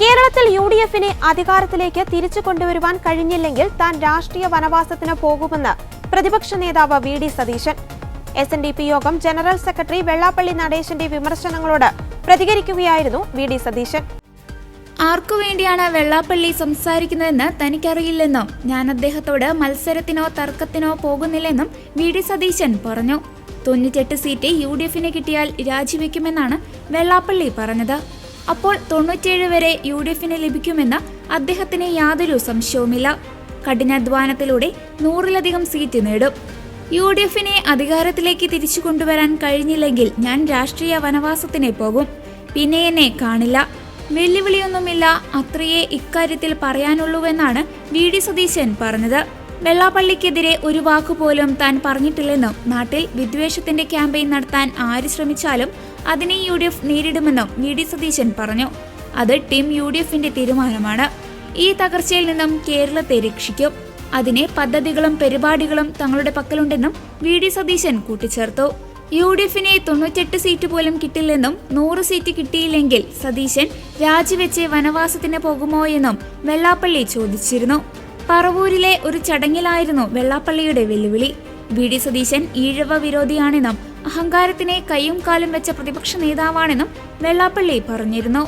കേരളത്തിൽ U D എഫിനെ അധികാരത്തിലേക്ക് തിരിച്ചു കൊണ്ടുവരുവാൻ കഴിഞ്ഞില്ലെങ്കിൽ താൻ രാഷ്ട്രീയ വനവാസത്തിന് പോകുമെന്ന് പ്രതിപക്ഷ നേതാവ് V D Satheesan. S N D P യോഗം ജനറൽ സെക്രട്ടറി വെള്ളാപ്പള്ളി നടേശന്റെ വിമർശനങ്ങളോട് പ്രതികരിക്കുകയായിരുന്നു വി ഡി സതീശൻ. ആർക്കു വേണ്ടിയാണ് വെള്ളാപ്പള്ളി സംസാരിക്കുന്നതെന്ന് തനിക്കറിയില്ലെന്നും ഞാൻ അദ്ദേഹത്തോട് മത്സരത്തിനോ തർക്കത്തിനോ പോകുന്നില്ലെന്നും വി ഡി സതീശൻ പറഞ്ഞു. തൊണ്ണൂറ്റെട്ട് സീറ്റ് യു ഡി എഫിന് കിട്ടിയാൽ രാജിവെക്കുമെന്നാണ് വെള്ളാപ്പള്ളി പറഞ്ഞത്. അപ്പോൾ തൊണ്ണൂറ്റേഴ് വരെ യു ഡി എഫിന് ലഭിക്കുമെന്ന് അദ്ദേഹത്തിന് യാതൊരു സംശയവുമില്ല. കഠിനാധ്വാനത്തിലൂടെ നൂറിലധികം സീറ്റ് നേടും. യു ഡി എഫിനെ അധികാരത്തിലേക്ക് തിരിച്ചു കൊണ്ടുവരാൻ കഴിഞ്ഞില്ലെങ്കിൽ ഞാൻ രാഷ്ട്രീയ വനവാസത്തിന് പോകും. പിന്നെ എന്നെ കാണില്ല. വെല്ലുവിളിയൊന്നുമില്ല. അത്രയേ ഇക്കാര്യത്തിൽ പറയാനുള്ളൂവെന്നാണ് വി ഡി സതീശൻ പറഞ്ഞത്. വെള്ളാപ്പള്ളിക്കെതിരെ ഒരു വാക്കുപോലും താൻ പറഞ്ഞിട്ടില്ലെന്നും നാട്ടിൽ വിദ്വേഷത്തിന്റെ ക്യാമ്പയിൻ നടത്താൻ ആര് ശ്രമിച്ചാലും അതിനെ യു ഡി എഫ് നേരിടുമെന്നും വി ഡി സതീശൻ പറഞ്ഞു. അത് ടീം യു ഡി എഫിന്റെ തീരുമാനമാണ്. ഈ തകർച്ചയിൽ നിന്നും കേരളത്തെ രക്ഷിക്കും. അതിനെ പദ്ധതികളും പരിപാടികളും തങ്ങളുടെ പക്കലുണ്ടെന്നും വി ഡി സതീശൻ കൂട്ടിച്ചേർത്തു. യു ഡി എഫിനെ തൊണ്ണൂറ്റെട്ട് സീറ്റ് പോലും കിട്ടില്ലെന്നും നൂറ് സീറ്റ് കിട്ടിയില്ലെങ്കിൽ സതീശൻ രാജിവെച്ച് വനവാസത്തിന് പോകുമോ എന്നും വെള്ളാപ്പള്ളി ചോദിച്ചിരുന്നു. പറവൂരിലെ ഒരു ചടങ്ങിലായിരുന്നു വെള്ളാപ്പള്ളിയുടെ വെല്ലുവിളി. വി. ഡി. സതീശൻ ഈഴവ വിരോധിയാണെന്നും അഹങ്കാരത്തിനെ കൈയും കാലും വെച്ച പ്രതിപക്ഷ നേതാവാണെന്നും വെള്ളാപ്പള്ളി പറഞ്ഞിരുന്നു.